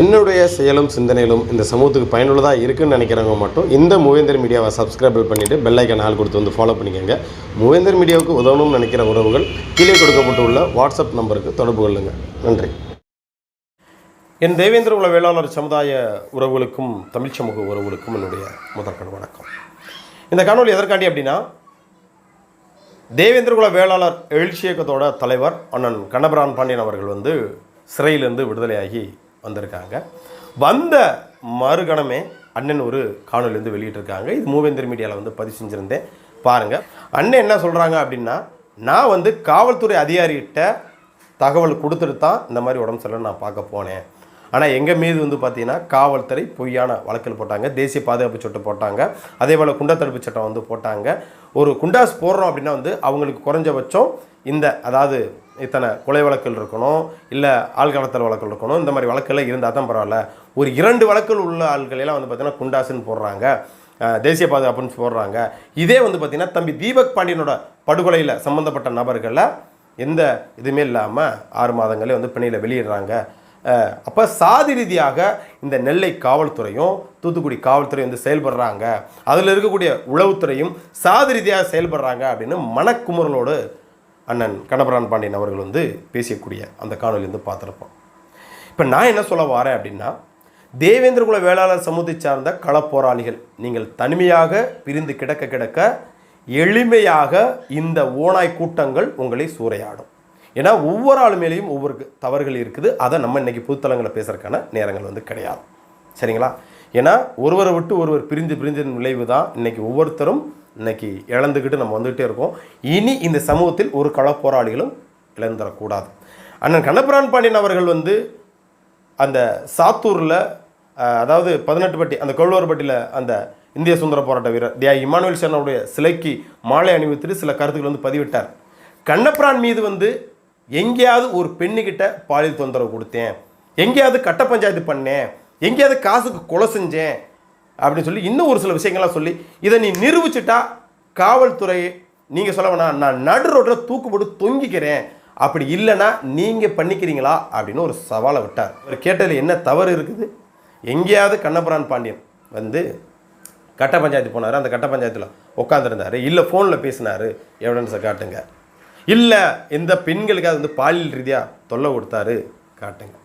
என்னுடைய செயலும் சிந்தனையிலும் இந்த சமூகத்துக்கு பயனுள்ளதாக இருக்குன்னு நினைக்கிறவங்க மட்டும் இந்த மூவேந்தர் மீடியாவை சப்ஸ்கிரைப் பண்ணிவிட்டு பெல்லைக்கன் ஆள் கொடுத்து வந்து ஃபாலோ பண்ணிக்கோங்க. மூவேந்தர் மீடியாவுக்கு உதவணும்னு நினைக்கிற உறவுகள் கீழே கொடுக்கப்பட்டுள்ள வாட்ஸ்அப் நம்பருக்கு தொடர்பு கொள்ளுங்கள் நன்றி. என் தேவேந்திர உள்ள வேளாளர் சமுதாய உறவுகளுக்கும் தமிழ் சமூக உறவுகளுக்கும் என்னுடைய முதற்கண் வணக்கம். இந்த காணொலி எதற்காண்டி அப்படின்னா தேவேந்திரகுல வேளாளர் எழுச்சி இயக்கத்தோட தலைவர் அண்ணன் கண்ணபிரான் பாண்டியன் அவர்கள் வந்து சிறையிலிருந்து விடுதலையாகி வந்திருக்காங்க. வந்த மறுகணமே அண்ணன் ஒரு காணொலிருந்து வெளியிட்டிருக்காங்க. இது மூவேந்தர் மீடியாவில் வந்து பதிவு செஞ்சுருந்தேன். பாருங்கள் அண்ணன் என்ன சொல்கிறாங்க அப்படின்னா நான் வந்து காவல்துறை அதிகாரிகிட்ட தகவல் கொடுத்துட்டு தான் இந்த மாதிரி உடம்பு சரியில்லை நான் பார்க்க போனேன். ஆனால் எங்கள் மீது வந்து பார்த்தீங்கன்னா காவல்துறை பொய்யான வழக்கில் போட்டாங்க. தேசிய பாதுகாப்பு சட்டம் போட்டாங்க. அதே போல் குண்டா தடுப்பு சட்டம் வந்து போட்டாங்க. ஒரு குண்டாஸ் போடுறோம் அப்படின்னா வந்து அவங்களுக்கு குறைஞ்சபட்சம் இந்த அதாவது இத்தனை கொலை வழக்குகள் இருக்கணும் இல்லை ஆள்கடத்தல் வழக்குகள் இருக்கணும் இந்த மாதிரி வழக்குகள் இருந்தால் தான் பரவாயில்ல. ஒரு இரண்டு வழக்குகள் உள்ள ஆள்களெல்லாம் வந்து பார்த்தீங்கன்னா குண்டாசுன்னு போடுறாங்க. தேசிய பாதுகாப்புன்னு போடுறாங்க. இதே வந்து பார்த்தீங்கன்னா தம்பி தீபக் பாண்டியனோட படுகொலையில் சம்மந்தப்பட்ட நபர்களை எந்த இதுவுமே இல்லாமல் ஆறு மாதங்களே வந்து பிணையில் வெளியிடுறாங்க. அப்போ சாதி ரீதியாக இந்த நெல்லை காவல்துறையும் தூத்துக்குடி காவல்துறையும் வந்து செயல்படுறாங்க. அதில் இருக்கக்கூடிய உளவுத்துறையும் சாதி ரீதியாக செயல்படுறாங்க அப்படின்னு மனக்குமுறலோடு அண்ணன் கண்ணபுரான் பாண்டியன் அவர்கள் வந்து பேசக்கூடிய அந்த காணொலி வந்து பார்த்துருப்போம். இப்போ நான் என்ன சொல்ல வரேன் அப்படின்னா தேவேந்திரகுல வேளாளர் சமூகத்தை சார்ந்த களப்போராளிகள் நீங்கள் தனிமையாக பிரிந்து கிடக்க கிடக்க எளிமையாக இந்த ஓனாய் கூட்டங்கள் உங்களை சூறையாடும். ஏன்னா ஒவ்வொரு ஆளு மேலேயும் ஒவ்வொரு தவறுகள் இருக்குது. அதை நம்ம இன்றைக்கி புதுத்தலங்களை பேசுறதுக்கான நேரங்கள் வந்து கிடையாது. சரிங்களா? ஏன்னா ஒருவரை விட்டு ஒருவர் பிரிஞ்சு பிரிஞ்சதன் விளைவு தான் இன்றைக்கி ஒவ்வொருத்தரும் இன்னைக்கு இழந்துக்கிட்டு நம்ம வந்துகிட்டே இருக்கோம். இனி இந்த சமூகத்தில் ஒரு களப்போராளிகளும் இழந்துடக்கூடாது. அண்ணன் கண்ணபிரான் பாண்டியன் அவர்கள் வந்து அந்த சாத்தூரில் அதாவது பதினெட்டு பட்டி அந்த கொள்ளுவர்பட்டியில் அந்த இந்திய சுதந்திர போராட்ட வீரர் தியா இமானுவேல் சேனாவுடைய சிலைக்கு மாலை அணிவித்துட்டு சில கருத்துக்கள் வந்து பதிவிட்டார். கண்ணபிரான் மீது வந்து எங்கேயாவது ஒரு பெண்ணுக்கிட்ட பாலியல் தொந்தரவு கொடுத்தேன். எங்கேயாவது கட்ட பஞ்சாயத்து பண்ணேன். எங்கேயாவது காசுக்கு கொலை செஞ்சேன். அப்படின்னு சொல்லி இன்னும் ஒரு சில விஷயங்கள்லாம் சொல்லி இதை நீ நிரூபிச்சிட்டா காவல்துறை நீங்கள் சொல்ல வேணாம் நான் நடு ரோட்டில் தூக்கு போட்டு தொங்கிக்கிறேன். அப்படி இல்லைன்னா நீங்கள் பண்ணிக்கிறீங்களா அப்படின்னு ஒரு சவாலை விட்டார். அவர் கேட்டதில் என்ன தவறு இருக்குது? எங்கேயாவது கண்ணபுரான் பாண்டியன் வந்து கட்ட பஞ்சாயத்து போனார். அந்த கட்ட பஞ்சாயத்தில் உட்காந்துருந்தாரு இல்லை ஃபோனில் பேசினார். எவிடன்ஸை காட்டுங்க. இல்லை இந்த பெண்களுக்காக வந்து பாலியல் ரீதியாக தொல்லை கொடுத்தாரு. காட்டுங்க.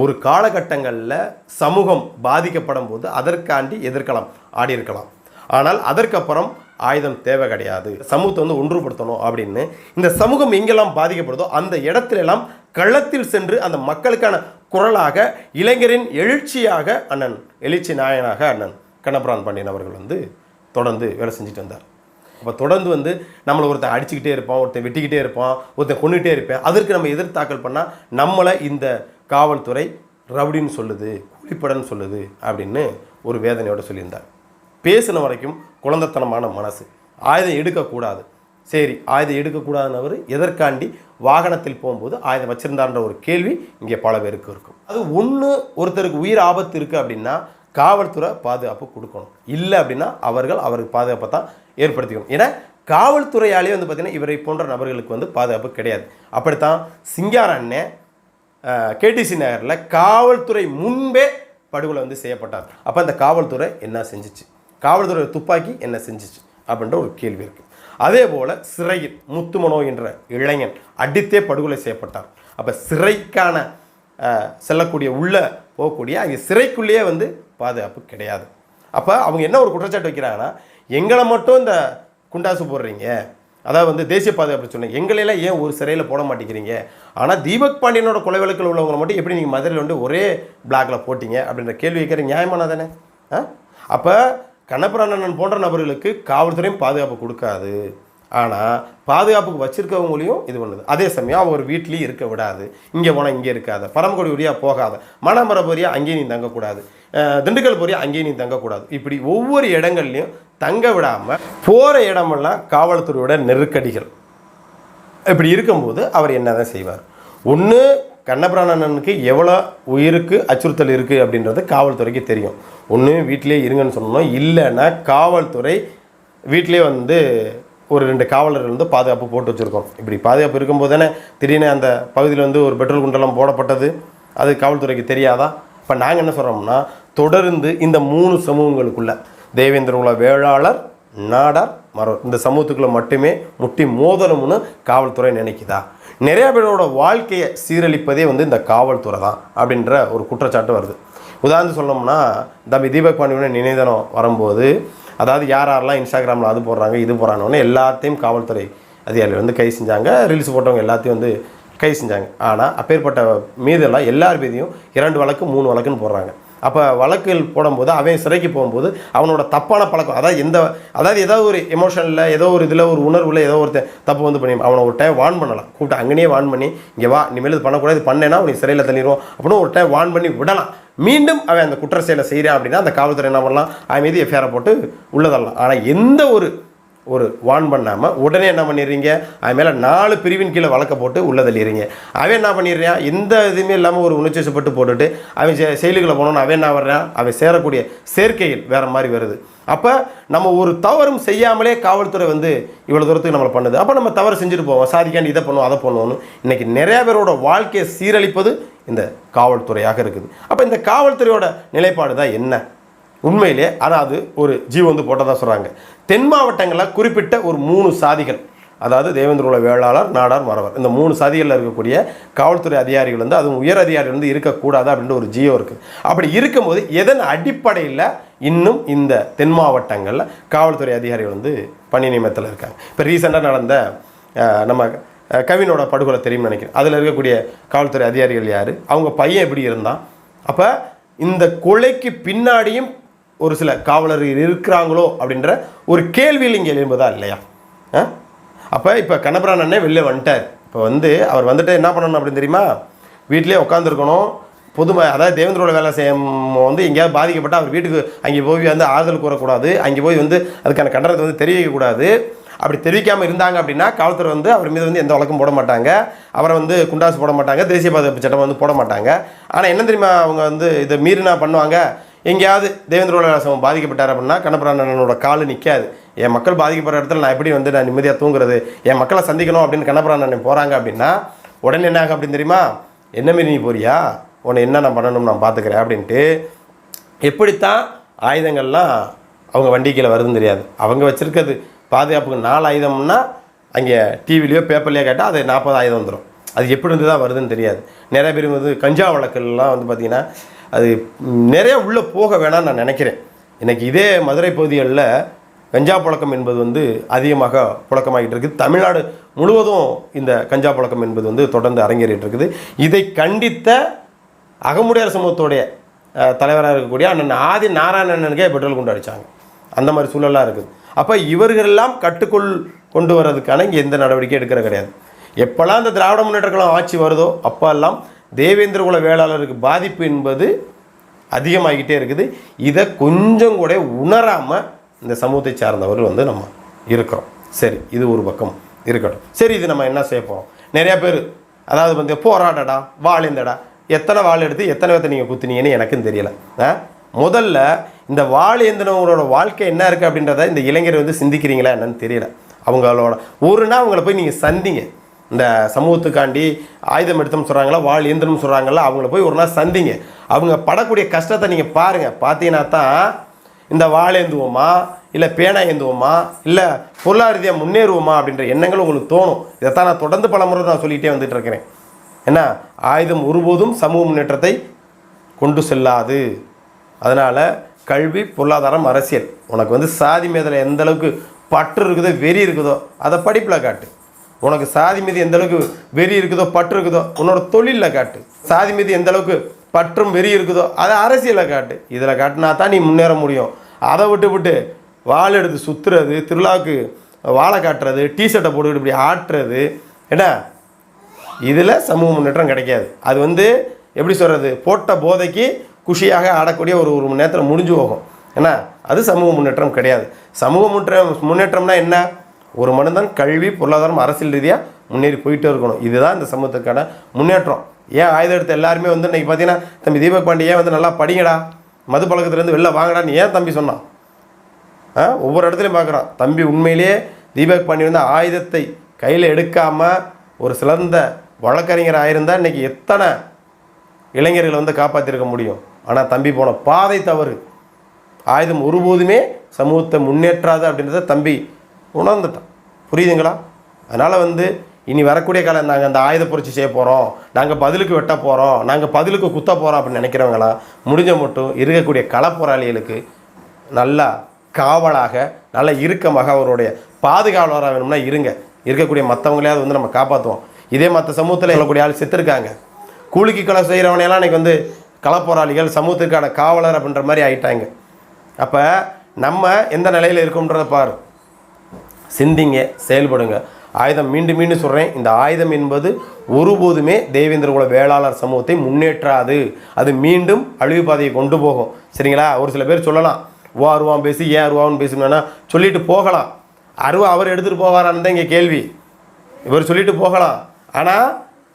ஒரு காலகட்டங்களில் சமூகம் பாதிக்கப்படும் போது அதற்காண்டி எதிர்க்கலாம் ஆடி இருக்கலாம். ஆனால் அதற்கப்புறம் ஆயுதம் தேவை கிடையாது. சமூகத்தை வந்து ஒன்றுபடுத்தணும் அப்படின்னு. இந்த சமூகம் எங்கெல்லாம் பாதிக்கப்படுதோ அந்த இடத்துல எல்லாம் களத்தில் சென்று அந்த மக்களுக்கான குரலாக இளைஞரின் எழுச்சியாக அண்ணன் எழுச்சி நாயனாக அண்ணன் கண்ணபுரான் பாண்டியன் அவர்கள் வந்து தொடர்ந்து வேலை செஞ்சுட்டு வந்தார். அப்போ தொடர்ந்து வந்து நம்மளை ஒருத்தன் அடிச்சுக்கிட்டே இருப்பான் ஒருத்தன் வெட்டிக்கிட்டே இருப்பான் ஒருத்தன் கொண்டுகிட்டே இருப்பேன். அதற்கு நம்ம எதிர்த்தாக்கல் பண்ணால் நம்மளை இந்த காவல்துறை ரவுடின்னு சொல்லுது கூலிப்படன்னு சொல்லுது அப்படின்னு ஒரு வேதனையோட சொல்லியிருந்தார். பேசின வரைக்கும் குழந்தைத்தனமான மனசு. ஆயுதம் எடுக்கக்கூடாது. சரி ஆயுதம் எடுக்கக்கூடாதுன்னவர் எதற்காண்டி வாகனத்தில் போகும்போது ஆயுதம் வச்சிருந்தான்ற ஒரு கேள்வி இங்கே பல பேருக்கு இருக்கும். அது ஒன்று ஒருத்தருக்கு உயிர் ஆபத்து இருக்குது அப்படின்னா காவல்துறை பாதுகாப்பு கொடுக்கணும். இல்லை அப்படின்னா அவர்கள் அவருக்கு பாதுகாப்பை தான் ஏற்படுத்திக்கணும். ஏன்னா காவல்துறையாலே வந்து பார்த்திங்கன்னா இவரை போன்ற நபர்களுக்கு வந்து பாதுகாப்பு கிடையாது. அப்படித்தான் சிங்கார அண்ணன் கேடிசி நகரில் காவல்துறை முன்பே படுகொலை வந்து செய்யப்பட்டார். அப்போ அந்த காவல்துறை என்ன செஞ்சுச்சு? காவல்துறை துப்பாக்கி என்ன செஞ்சிச்சு? அப்படின்ற ஒரு கேள்வி இருக்குது அதே போல் சிறையில் முத்துமனோ என்ற இளைஞன் அடித்தே படுகொலை செய்யப்பட்டார். அப்போ சிறைக்கான செல்லக்கூடிய உள்ளே போகக்கூடிய அங்கே சிறைக்குள்ளேயே வந்து பாதுகாப்பு கிடையாது. அப்போ அவங்க என்ன ஒரு குற்றச்சாட்டு வைக்கிறாங்கன்னா எங்களை மட்டும் இந்த குண்டாசு போடுறீங்க அதாவது வந்து தேசிய பாதுகாப்பு சொன்னேன் எங்களையெல்லாம் ஏன் ஒரு சிறையில் போட மாட்டேங்கிறீங்க? ஆனால் தீபக் பாண்டியனோட கொலை வழக்கில் உள்ளவங்களை மட்டும் எப்படி நீங்கள் மதுரையில் வந்து ஒரே பிளாக்ல போட்டீங்க? அப்படின்ற கேள்வி வைக்கிற நியாயமானதானே ஆ? அப்போ கண்ணபுராணன் போன்ற நபர்களுக்கு காவல்துறையும் பாதுகாப்பு கொடுக்காது. ஆனால் பாதுகாப்புக்கு வச்சுருக்கவங்களையும் இது பண்ணுது. அதே சமயம் அவங்க ஒரு வீட்லேயும் இருக்க விடாது. இங்கே போனால் இங்கே இருக்காத. பரமக்குடி வழியாக போகாத. மணமர பொரியா அங்கேயும் நீ தங்கக்கூடாது. திண்டுக்கல் பொரியா அங்கேயும் நீ தங்கக்கூடாது. இப்படி ஒவ்வொரு இடங்கள்லையும் தங்க விடாமல் போகிற இடமெல்லாம் காவல்துறையோட நெருக்கடிகள். இப்படி இருக்கும்போது அவர் என்ன தான் செய்வார் ஒன்று கண்ணபிராணனுக்கு எவ்வளோ உயிருக்கு அச்சுறுத்தல் இருக்குது அப்படின்றது காவல்துறைக்கு தெரியும். ஒன்று வீட்டிலே இருங்கன்னு சொல்லணும். இல்லைன்னா காவல்துறை வீட்டிலே வந்து ஒரு ரெண்டு காவலர்கள் வந்து பாதுகாப்பு போட்டு வச்சுருக்கோம். இப்படி பாதுகாப்பு இருக்கும்போது தானே திடீர்னு அந்த பகுதியில் வந்து ஒரு பெட்ரோல் குண்டெல்லாம் போடப்பட்டது. அது காவல்துறைக்கு தெரியாதா? இப்போ நாங்கள் என்ன சொல்கிறோம்னா தொடர்ந்து இந்த மூணு சமூகங்களுக்குள்ள தேவேந்திர குல வேளாளர் நாடார் மரம் இந்த சமூகத்துக்குள்ள மட்டுமே முட்டி மோதணும்னு காவல்துறை நினைக்குதா? நிறையா பேரோட வாழ்க்கையை சீரழிப்பதே வந்து இந்த காவல்துறை தான் அப்படின்ற ஒரு குற்றச்சாட்டு வருது. உதாரணத்துக்கு சொன்னோம்னா தம்பி தீபக் பாண்டியோட நினைதனம் வரும்போது அதாவது யார் யாரெல்லாம் இன்ஸ்டாகிராமில் அது போடுறாங்க இது போடுறாங்கன்னு எல்லாத்தையும் காவல்துறை அதிகாரிகள் வந்து கை செஞ்சாங்க. ரீல்ஸ் போட்டவங்க எல்லாத்தையும் வந்து கை செஞ்சாங்க. ஆனால் அப்பேற்பட்ட மீதெல்லாம் எல்லார் மீதையும் இரண்டு வழக்கு மூணு வழக்குன்னு போடுறாங்க. அப்போ வழக்குகள் போடும்போது அவன் சிறைக்கு போகும்போது அவனோட தப்பான பழக்கம் அதாவது எந்த அதாவது ஏதோ ஒரு எமோஷனில் ஏதோ ஒரு இதில் ஒரு உணர்வில் ஏதோ ஒரு தப்பு வந்து பண்ணி அவனை ஒரு டைம் வான் பண்ணலாம். கூப்பிட்டு அங்கேயே வான் பண்ணி இங்கே வா இனிமேல் இது பண்ணக்கூடாது பண்ணேன்னா உனக்கு சிறையில் தள்ளிடுவோம். அப்படின்னு ஒரு டைம் வான் பண்ணி விடலாம். மீண்டும் அவன் அந்த குற்ற செயலை செய்கிறான் அப்படின்னா அந்த காவல்துறை என்ன பண்ணலாம்? அவன் மீது எஃப்ஐஆரை போட்டு உள்ளதெல்லாம் ஆனால் எந்த ஒரு ஒரு வான் பண்ணாமல் உடனே என்ன பண்ணிடுறீங்க? அவன் மேலே நாலு பிரிவின் கீழே வழக்க போட்டு உள்ளதள்ளிடுறீங்க அவன் என்ன பண்ணிடுறான்? எந்த இதுவுமே இல்லாமல் ஒரு உணர்ச்சிப்பட்டு போட்டுட்டு அவன் செ- போனோன்னு அவன் என்ன வர்றான்? அவன் சேரக்கூடிய சேர்க்கைகள் வேறு மாதிரி வருது. அப்போ நம்ம ஒரு தவறும் செய்யாமலே காவல்துறை வந்து இவ்வளோ தூரத்துக்கு நம்மளை பண்ணுது. அப்போ நம்ம தவறு செஞ்சுட்டு போவோம். சாதிக்காண்டி இதை பண்ணுவோம் அதை பண்ணுவோம்னு. இன்றைக்கி நிறையா பேரோட வாழ்க்கையை சீரழிப்பது இந்த காவல்துறையாக இருக்குது. அப்போ இந்த காவல்துறையோட நிலைப்பாடு தான் என்ன? உண்மையிலே அதாவது ஒரு ஜீவ வந்து போட்டதா சொல்கிறாங்க தென் மாவட்டங்களில் குறிப்பிட்ட ஒரு மூணு சாதிகள் அதாவது தேவேந்திரோட வேளாளர் நாடார் மறவர். இந்த மூணு சாதிகளில் இருக்கக்கூடிய காவல்துறை அதிகாரிகள் வந்து அதுவும் உயர் அதிகாரிகள் வந்து இருக்கக்கூடாது அப்படின்ற ஒரு ஜியோ இருக்குது அப்படி இருக்கும்போது எதன் அடிப்படையில் இன்னும் இந்த தென் மாவட்டங்களில் காவல்துறை அதிகாரிகள் வந்து பணி நியமனத்தில் இருக்காங்க. இப்போ ரீசெண்டாக நடந்த நம்ம கவினோட படுகொலை தெரியும்னு நினைக்கிறேன். அதில் இருக்கக்கூடிய காவல்துறை அதிகாரிகள் யார்? அவங்க பையன் எப்படி இருந்தான்? அப்போ இந்த கொலைக்கு பின்னாடியும் ஒரு சில காவலர்கள் இருக்கிறாங்களோ அப்படின்ற ஒரு கேள்வியில் இங்கே எழும்புதா இல்லையா? அப்போ இப்போ கண்ணபுரான் அண்ணே வெளில வந்துட்டார். இப்போ வந்து அவர் வந்துட்டு என்ன பண்ணணும் அப்படின்னு தெரியுமா? வீட்டிலே உட்காந்துருக்கணும் பொதுமை அதாவது தேவேந்திரோட வேலை செய்யும் வந்து எங்கேயாவது பாதிக்கப்பட்டால் அவர் வீட்டுக்கு அங்கே போய் வந்து ஆறுதல் கூறக்கூடாது. அங்கே போய் வந்து அதுக்கான கண்டனத்தை வந்து தெரிவிக்கக்கூடாது அப்படி தெரிவிக்காமல் இருந்தாங்க அப்படின்னா காவல்துறை வந்து அவர் மீது வந்து எந்த வழக்கும் போட மாட்டாங்க. அவரை வந்து குண்டாசு போட மாட்டாங்க. தேசிய பாதுகாப்பு சட்டம் வந்து போட மாட்டாங்க. ஆனால் என்ன தெரியுமா அவங்க வந்து இதை மீறினா பண்ணுவாங்க? எங்கேயாவது தேவேந்திர சமம் பாதிக்கப்பட்டார் அப்படின்னா கண்ணபுராணனோட காலு நிற்காது என் மக்கள் பாதிக்கப்படுற இடத்துல நான் எப்படி வந்து நான் நிம்மதியாக தூங்குறது? என் மக்களை சந்திக்கணும் அப்படின்னு கண்ணபுராணன் போகிறாங்க அப்படின்னா உடனே என்ன ஆகும் அப்படின்னு தெரியுமா? என்ன மாரி நீ போறியா? உன்னை என்ன நான் பண்ணணும் நான் பார்த்துக்கிறேன் அப்படின்ட்டு எப்படித்தான் ஆயுதங்கள்லாம் அவங்க வண்டிக்கையில் வருதுன்னு தெரியாது. அவங்க வச்சுருக்கிறது பாதுகாப்புக்கு நாலு ஆயுதம்னா அங்கே டிவிலையோ பேப்பர்லையோ கேட்டால் அது நாற்பது ஆயுதம் வந்துடும் அது எப்படி இருந்து தான் வருதுன்னு தெரியாது. நிறைய பேர் வந்து கஞ்சா வழக்குலாம் வந்து பார்த்திங்கன்னா அது நிறைய உள்ளே போக வேணாம்னு நான் நினைக்கிறேன். இன்றைக்கி இதே மதுரை பகுதிகளில் கஞ்சா புழக்கம் என்பது வந்து அதிகமாக புழக்கமாகிட்டு இருக்குது. தமிழ்நாடு முழுவதும் இந்த கஞ்சா புழக்கம் என்பது வந்து தொடர்ந்து அரங்கேறிட்டு இருக்குது. இதை கண்டித்த அகமுடையார் சமூகத்துடைய தலைவராக இருக்கக்கூடிய அண்ணன் ஆதி நாராயணனுக்கே பெட்ரோல் குண்டு அடித்தாங்க அந்த மாதிரி சூழலாக இருக்குது. அப்போ இவர்களெல்லாம் கட்டுக்குள் கொண்டு வர்றதுக்கான இங்கே எந்த நடவடிக்கையும் எடுக்கிற கிடையாது. எப்போல்லாம் இந்த திராவிட முன்னேற்ற கழகம் ஆட்சி வருதோ அப்போல்லாம் தேவேந்திரகுல வேளாளருக்கு பாதிப்பு என்பது அதிகமாகிட்டே இருக்குது. இதை கொஞ்சம் கூட உணராமல் இந்த சமூகத்தை சார்ந்தவர்கள் வந்து நம்ம இருக்கிறோம். சரி இது ஒரு பக்கம் இருக்கட்டும். சரி இது நம்ம என்ன செய்ய போகிறோம் நிறையா பேர் அதாவது வந்து போராடடா வாழேந்தடா. எத்தனை வாள் எடுத்து எத்தனை பேர்த்த நீங்கள் குத்துனீங்கன்னு எனக்கும் தெரியல. ஆ? முதல்ல இந்த வாள் ஏந்தினவங்களோட வாழ்க்கை என்ன இருக்குது அப்படின்றத இந்த இளைஞர் வந்து சிந்திக்கிறீங்களா என்னன்னு தெரியல. அவங்களோட ஒரு நாள் அவங்கள போய் நீங்கள் சந்திங்க. இந்த சமூகத்துக்காண்டி ஆயுதம் எடுத்தோம்னு சொல்கிறாங்களா வாழ் இயந்திரம்னு சொல்கிறாங்களா அவங்கள போய் ஒரு நாள் சந்திங்க. அவங்க படக்கூடிய கஷ்டத்தை நீங்கள் பாருங்கள் பார்த்தீங்கன்னா தான் இந்த வாள் ஏந்துவோமா இல்லை பேனா ஏந்துவோமா இல்லை பொருளாதார ரீதியாக முன்னேறுவோமா அப்படின்ற எண்ணங்கள் உங்களுக்கு தோணும். இதைத்தான் நான் தொடர்ந்து பல முறை நான் சொல்லிகிட்டே வந்துட்டு இருக்கிறேன். என்ன? ஆயுதம் ஒருபோதும் சமூக முன்னேற்றத்தை கொண்டு செல்லாது. அதனால் கல்வி பொருளாதாரம் அரசியல். உனக்கு வந்து சாதி மேதில் எந்த அளவுக்கு பற்று இருக்குதோ வெறி இருக்குதோ அதை படிப்பில் காட்டு. உனக்கு சாதி மீது எந்த அளவுக்கு வெறி இருக்குதோ பற்று இருக்குதோ உன்னோட தொழிலில் காட்டு. சாதி மீது எந்த அளவுக்கு பற்றும் வெறி இருக்குதோ அதை அரசியலில் காட்டு. இதில் காட்டினா தான் நீ முன்னேற முடியும். அதை விட்டு விட்டு வாள் எடுத்து சுற்றுறது திருவிழாவுக்கு வாழை காட்டுறது டிஷர்ட்டை போட்டுக்கிட்டு இப்படி ஆட்டுறது என்ன? இதில் சமூக முன்னேற்றம் கிடைக்காது. அது வந்து எப்படி சொல்கிறது போட்ட போதைக்கு குஷியாக ஆடக்கூடிய ஒரு ஒரு மணி நேரத்தில் முடிஞ்சு போகும். ஏன்னா அது சமூக முன்னேற்றம் கிடையாது. சமூக முன்னேற்றம் முன்னேற்றம்னா என்ன? ஒரு மனிதன் கல்வி பொருளாதாரம் அரசியல் ரீதியாக முன்னேறி போயிட்டே இருக்கணும். இதுதான் இந்த சமூகத்துக்கான முன்னேற்றம். ஏன் ஆயுதம் எடுத்த எல்லாருமே வந்து இன்றைக்கி பார்த்தீங்கன்னா தம்பி தீபக் பாண்டியே வந்து நல்லா படிங்கடா. மது பழக்கத்துலேருந்து வெளில வாங்கடான்னு ஏன் தம்பி சொன்னான்? ஆ ஒவ்வொரு இடத்துலையும் பார்க்குறான் தம்பி உண்மையிலேயே தீபக் பாண்டி வந்து ஆயுதத்தை கையில் எடுக்காமல் ஒரு சிறந்த வழக்கறிஞர் இருந்தால் இன்னைக்கு எத்தனை இளைஞர்களை வந்து காப்பாற்றிருக்க முடியும்? ஆனால் தம்பி போன பாதை தவறு. ஆயுதம் ஒருபோதுமே சமூகத்தை முன்னேற்றாது அப்படின்றத தம்பி உணர்ந்துட்டான் புரியுதுங்களா? அதனால் வந்து இனி வரக்கூடிய காலம் நாங்கள் அந்த ஆயுத புரட்சி செய்ய போகிறோம் நாங்கள் பதிலுக்கு வெட்ட போகிறோம் நாங்கள் பதிலுக்கு குத்த போகிறோம் அப்படின்னு நினைக்கிறவங்களாம் முடிஞ்ச மட்டும் இருக்கக்கூடிய களப்போராளிகளுக்கு நல்லா காவலாக நல்ல இறுக்கமாக அவருடைய பாதுகாவலராக வேணும்னா இருங்க. இருக்கக்கூடிய மற்றவங்களையாவது வந்து நம்ம காப்பாற்றுவோம் இதே மற்ற சமூகத்தில் சொல்லக்கூடிய ஆள் செத்துருக்காங்க. கூலிக்கு கொலை செய்கிறவனையெல்லாம் இன்னைக்கு வந்து களப்போராளிகள் சமூகத்திற்கான காவலர் அப்படின்ற மாதிரி ஆயிட்டாங்க. அப்போ நம்ம எந்த நிலையில் இருக்கோன்றதை பாரு. சிந்திங்க செயல்படுங்க. ஆயுதம் மீண்டும் மீண்டும் சொல்கிறேன் இந்த ஆயுதம் என்பது ஒருபோதுமே தேவேந்திர குல வேளாளர் சமூகத்தை முன்னேற்றாது. அது மீண்டும் அழிவு பாதையை கொண்டு போகும். சரிங்களா? ஒரு சில பேர் சொல்லலாம் ஓ அருவான் பேசி ஏன் அருவான்னு பேசணும்னா சொல்லிட்டு போகலாம். அருவா அவர் எடுத்துகிட்டு போவாரான்னு தான் இங்கே கேள்வி. இவர் சொல்லிட்டு போகலாம். ஆனால்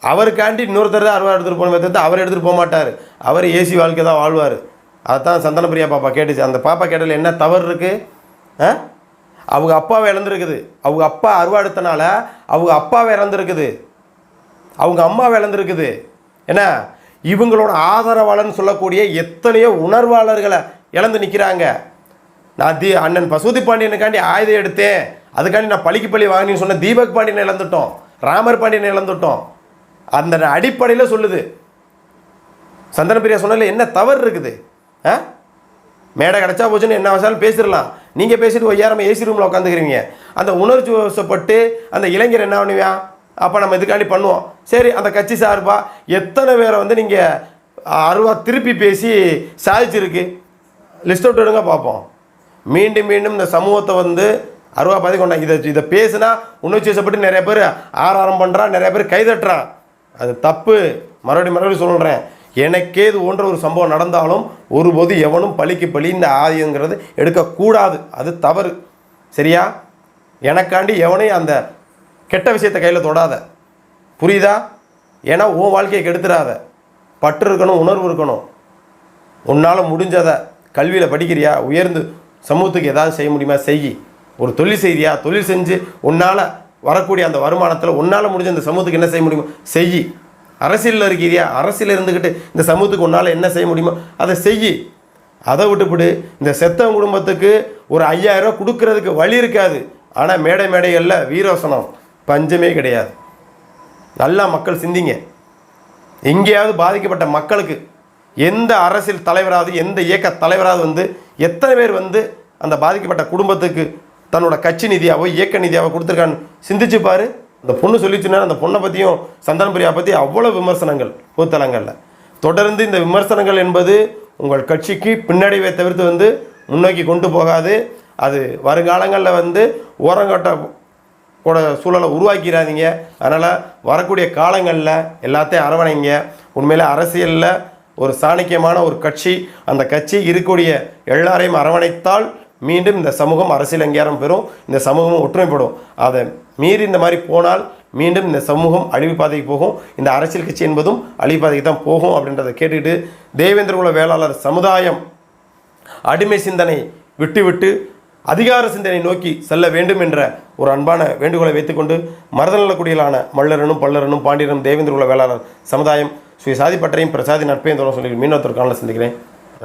அவருக்காண்டி இன்னொருத்தர் தான் அருவா எடுத்துகிட்டு போகணுமே தவிர்த்து அவர் எடுத்துகிட்டு போக மாட்டார். அவர் ஏசி வாழ்க்கை தான் வாழ்வார். அதுதான் சந்தன பிரியா பாப்பா கேட்டுச்சு. அந்த பாப்பா கேட்டதில் என்ன தவறு இருக்குது ஆ? அவங்க அப்பாவை இழந்திருக்குது. அவங்க அப்பா அருவா எடுத்தனால அவங்க அப்பாவை இழந்திருக்குது அவங்க அம்மாவை இழந்திருக்குது. என்ன? இவங்களோட ஆதரவாளர்னு சொல்லக்கூடிய எத்தனையோ உணர்வாளர்களை இழந்து நிற்கிறாங்க நான் தி அண்ணன் பசுதி பாண்டியனுக்காண்டி ஆயுதம் எடுத்தேன். அதுக்காண்டி நான் பழிக்கு பழி வாங்கினேன்னு சொன்ன தீபக் பாண்டியனை இழந்துட்டோம். ராமர் பாண்டியனை இழந்துட்டோம். அந்த அடிப்படையில் சொல்லுது. சந்தன பிரியா சொன்னதில் என்ன தவறு இருக்குது? ஆ? மேடை கிடச்சா போச்சுன்னு என்ன வசாலும் பேசிடலாம். நீங்கள் பேசிட்டு ஒய்யாரம் ஏசி ரூமில் உட்காந்துக்கிறீங்க. அந்த உணர்ச்சி வசப்பட்டு அந்த இளைஞர் என்ன பண்ணுவான் அப்போ நம்ம இதுக்காண்டி பண்ணுவோம். சரி அந்த கட்சி சார்பா எத்தனை பேரை வந்து நீங்கள் அருவா திருப்பி பேசி சாதிச்சிருக்கு? லிஸ்ட் அவுட் எடுங்க பார்ப்போம். மீண்டும் மீண்டும் இந்த சமூகத்தை வந்து அருவா பாதி கொண்டாங்க இதை இதை பேசுனா உணர்ச்சி வசப்பட்டு நிறைய பேர் ஆராரம் பண்ணுறான் நிறைய பேர் கைதட்டுறான். அது தப்பு. மறுபடியும் மறுபடியும் சொல்கிறேன் எனக்கே இது போன்ற ஒரு சம்பவம் நடந்தாலும் ஒருபோது எவனும் பழிக்கு பழி இந்த ஆயுதங்கிறது எடுக்கக்கூடாது. அது தவறு. சரியா? எனக்காண்டி எவனையும் அந்த கெட்ட விஷயத்தை கையில் தொடாத. புரியுதா? ஏன்னா உன் வாழ்க்கையை கெடுத்துடாத. பற்று இருக்கணும் உணர்வு இருக்கணும். உன்னால் முடிஞ்சதை கல்வியில் படிக்கிறியா? உயர்ந்து சமூகத்துக்கு ஏதாவது செய்ய முடியுமா? செய் ஒரு தொழில் செய்தியா தொழில் செஞ்சு உன்னால் வரக்கூடிய அந்த வருமானத்தில் உன்னால் முடிஞ்ச அந்த சமூகத்துக்கு என்ன செய்ய முடியுமோ? செய்யி. அரசியலில் இருக்கிறியா? அரசியலில் இருந்துக்கிட்டு இந்த சமூகத்துக்கு உன்னால் என்ன செய்ய முடியுமோ? அதை செய் அதை விட்டுப்பிடு. இந்த செத்தவன் குடும்பத்துக்கு ஒரு ஐயாயிரம் ரூபா கொடுக்கறதுக்கு வழி இருக்காது. ஆனால் மேடை மேடைகளில் வீரோசனம் பஞ்சமே கிடையாது. நல்லா மக்கள் சிந்திங்க. எங்கேயாவது பாதிக்கப்பட்ட மக்களுக்கு எந்த அரசியல் தலைவராவது எந்த இயக்க தலைவராவது வந்து எத்தனை பேர் வந்து அந்த பாதிக்கப்பட்ட குடும்பத்துக்கு தன்னோட கட்சி நிதியாவோ இயக்க நிதியாவோ கொடுத்துருக்கான்னு சிந்திச்சுப்பார் அந்த பொண்ணு சொல்லிச்சுன்னா அந்த பொண்ணை பற்றியும் சந்தன பிரியா பற்றி அவ்வளோ விமர்சனங்கள் பூத்தலங்களில் தொடர்ந்து இந்த விமர்சனங்கள் என்பது உங்கள் கட்சிக்கு பின்னடைவை தவிர்த்து வந்து முன்னோக்கி கொண்டு போகாது. அது வருங்காலங்களில் வந்து ஓரங்கட்ட கூட சூழலை உருவாக்கிறாதீங்க அதனால் வரக்கூடிய காலங்களில் எல்லாத்தையும் அரவணைங்க. உண்மையில் அரசியலில் ஒரு சாணக்கியமான ஒரு கட்சி அந்த கட்சி இருக்கக்கூடிய எல்லாரையும் அரவணைத்தால் மீண்டும் இந்த சமூகம் அரசியல் அங்கீகாரம் பெறும். இந்த சமூகமும் ஒற்றுமைப்படும். அதை மீறி இந்த மாதிரி போனால் மீண்டும் இந்த சமூகம் அழிவு பாதைக்கு போகும். இந்த அரசியல் கட்சி என்பதும் அழிவு பாதைக்கு தான் போகும் அப்படின்றத கேட்டுக்கிட்டு தேவேந்திரகுல வேளாளர் சமுதாயம் அடிமை சிந்தனை விட்டுவிட்டு அதிகார சிந்தனை நோக்கி செல்ல வேண்டும் என்ற ஒரு அன்பான வேண்டுகோளை வைத்துக்கொண்டு மருதநலக்குடியிலான மல்லரனும் பல்லரனும் பாண்டியனும் தேவேந்திரகுல வேளாளர் சமுதாயம் சுய சாதி பற்றையும் பிரசாதி நட்பையும் தொடர்ந்து சொல்லி மீனவத்திற்கான சந்திக்கிறேன்.